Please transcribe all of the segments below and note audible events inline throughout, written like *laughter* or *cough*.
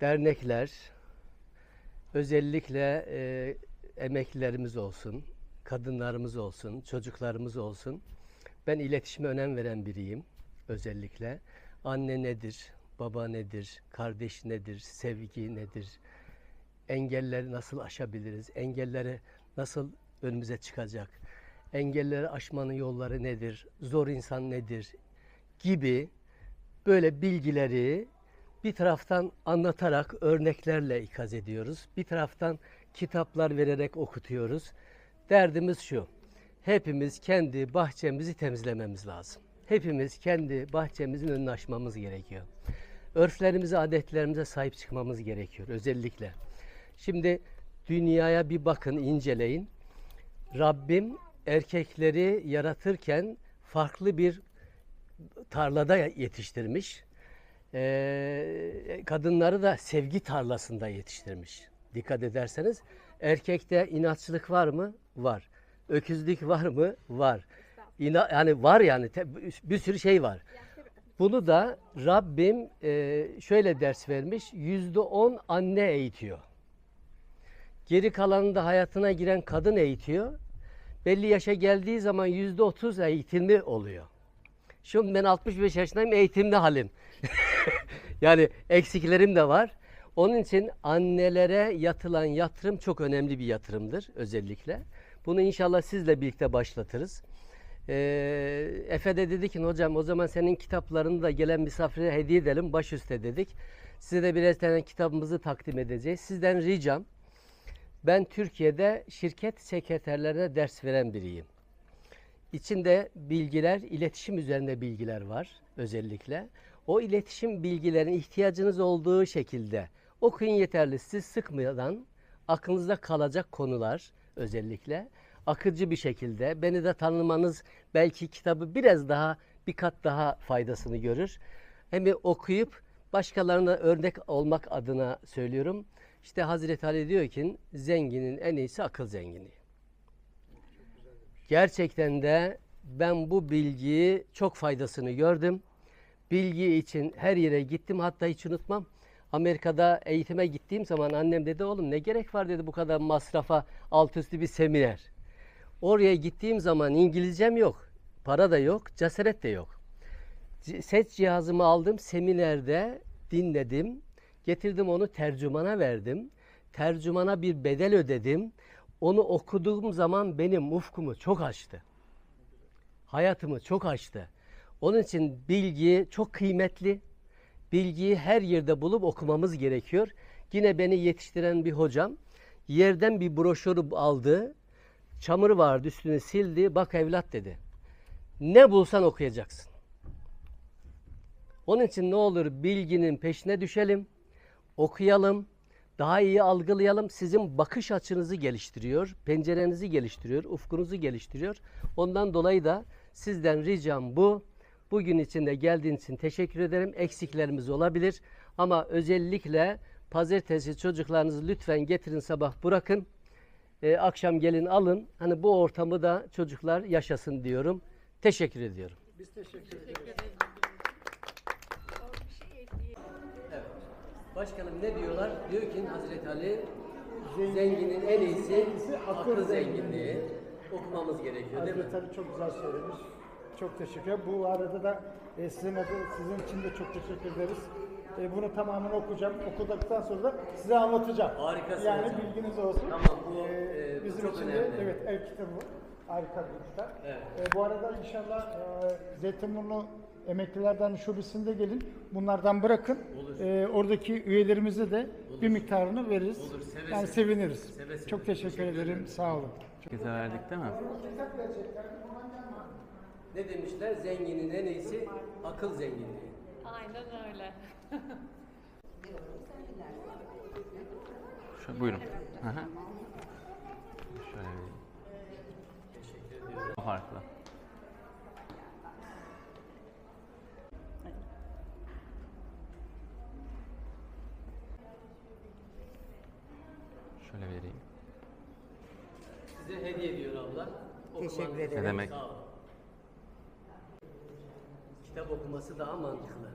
dernekler, özellikle e, emeklilerimiz olsun, kadınlarımız olsun, çocuklarımız olsun. Ben iletişime önem veren biriyim özellikle. Anne nedir, baba nedir, kardeş nedir, sevgi nedir, engelleri nasıl aşabiliriz, engelleri nasıl önümüze çıkacak, engelleri aşmanın yolları nedir, zor insan nedir gibi böyle bilgileri bir taraftan anlatarak örneklerle ikaz ediyoruz. Bir taraftan kitaplar vererek okutuyoruz. Derdimiz şu. Hepimiz kendi bahçemizi temizlememiz lazım. Hepimiz kendi bahçemizin önünü açmamız gerekiyor. Örflerimize, adetlerimize sahip çıkmamız gerekiyor özellikle. Şimdi dünyaya bir bakın, inceleyin. Rabbim erkekleri yaratırken farklı bir tarlada yetiştirmiş. Ee, kadınları da sevgi tarlasında yetiştirmiş. Dikkat ederseniz erkekte inatçılık var mı? Var. Öküzlük var mı? Var. İna, yani var yani te- bir sürü şey var. Bunu da Rabbim e, şöyle ders vermiş. Yüzde on anne eğitiyor. Geri kalanını da hayatına giren kadın eğitiyor. Belli yaşa geldiği zaman yüzde otuz eğitimli oluyor. Şimdi ben 65 yaşındayım eğitimli halim. *laughs* *laughs* yani eksiklerim de var. Onun için annelere yatılan yatırım çok önemli bir yatırımdır özellikle. Bunu inşallah sizle birlikte başlatırız. Ee, Efe de dedi ki hocam o zaman senin kitaplarını da gelen misafire hediye edelim baş üstte dedik. Size de birer tane kitabımızı takdim edeceğiz. Sizden ricam ben Türkiye'de şirket sekreterlerine ders veren biriyim. İçinde bilgiler, iletişim üzerine bilgiler var özellikle. O iletişim bilgilerin ihtiyacınız olduğu şekilde okuyun yeterli. Siz sıkmadan aklınızda kalacak konular özellikle akıcı bir şekilde beni de tanımanız belki kitabı biraz daha bir kat daha faydasını görür. Hem okuyup başkalarına örnek olmak adına söylüyorum. İşte Hazreti Ali diyor ki zenginin en iyisi akıl zenginliği. Gerçekten de ben bu bilgiyi çok faydasını gördüm. Bilgi için her yere gittim hatta hiç unutmam. Amerika'da eğitime gittiğim zaman annem dedi oğlum ne gerek var dedi bu kadar masrafa alt üstü bir seminer. Oraya gittiğim zaman İngilizcem yok. Para da yok, cesaret de yok. Ses cihazımı aldım, seminerde dinledim. Getirdim onu tercümana verdim. Tercümana bir bedel ödedim. Onu okuduğum zaman benim ufkumu çok açtı. Hayatımı çok açtı. Onun için bilgi çok kıymetli. Bilgiyi her yerde bulup okumamız gerekiyor. Yine beni yetiştiren bir hocam yerden bir broşürü aldı. Çamur vardı üstünü sildi. Bak evlat dedi. Ne bulsan okuyacaksın. Onun için ne olur bilginin peşine düşelim, okuyalım, daha iyi algılayalım. Sizin bakış açınızı geliştiriyor, pencerenizi geliştiriyor, ufkunuzu geliştiriyor. Ondan dolayı da sizden ricam bu. Bugün içinde geldiğiniz için teşekkür ederim. Eksiklerimiz olabilir ama özellikle pazartesi çocuklarınızı lütfen getirin sabah bırakın. Ee, akşam gelin alın. Hani bu ortamı da çocuklar yaşasın diyorum. Teşekkür ediyorum. Biz teşekkür ederiz. Evet. Başkanım ne diyorlar? Diyor ki Hazreti Ali zenginin en iyisi akıl zenginliği. Okumamız gerekiyor değil mi? Hazreti Ali çok güzel söylemiş. Çok teşekkür ederim. Bu arada da e, sizin, adı, sizin için de çok teşekkür ederiz. E, bunu tamamen okuyacağım. Okuduktan sonra da size anlatacağım. Harikasın Yani hocam. bilginiz olsun. Tamam, bu, E, e, bu bizim çok için de önemli. evet ev kitabı. Harika bir kitap. Evet. E, bu arada inşallah e, Zeytinburnu Emeklilerden Şubesi'nde gelin. Bunlardan bırakın. Olur. E, oradaki üyelerimize de bir miktarını veririz. Olur, seve yani seve. seviniriz. Seve seve. Çok teşekkür, ederim. Sağ olun. Bize verdik değil mi? Ne demişler? Zenginin en iyisi akıl zenginliği. Aynen öyle. *laughs* Şu, buyurun. Hı hı. Şöyle vereyim. Teşekkür ediyorum. O farklı. Şöyle vereyim. Size hediye ediyor abla. Teşekkür ederim. Ne demek? Sağ olun. Kitap okuması daha mantıklı.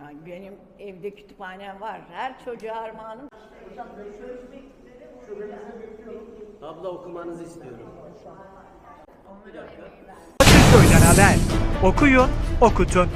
Yani benim evde kütüphanem var. Her çocuğa armağanım. Abla okumanızı istiyorum. Köyden Haber. Okuyun, okutun.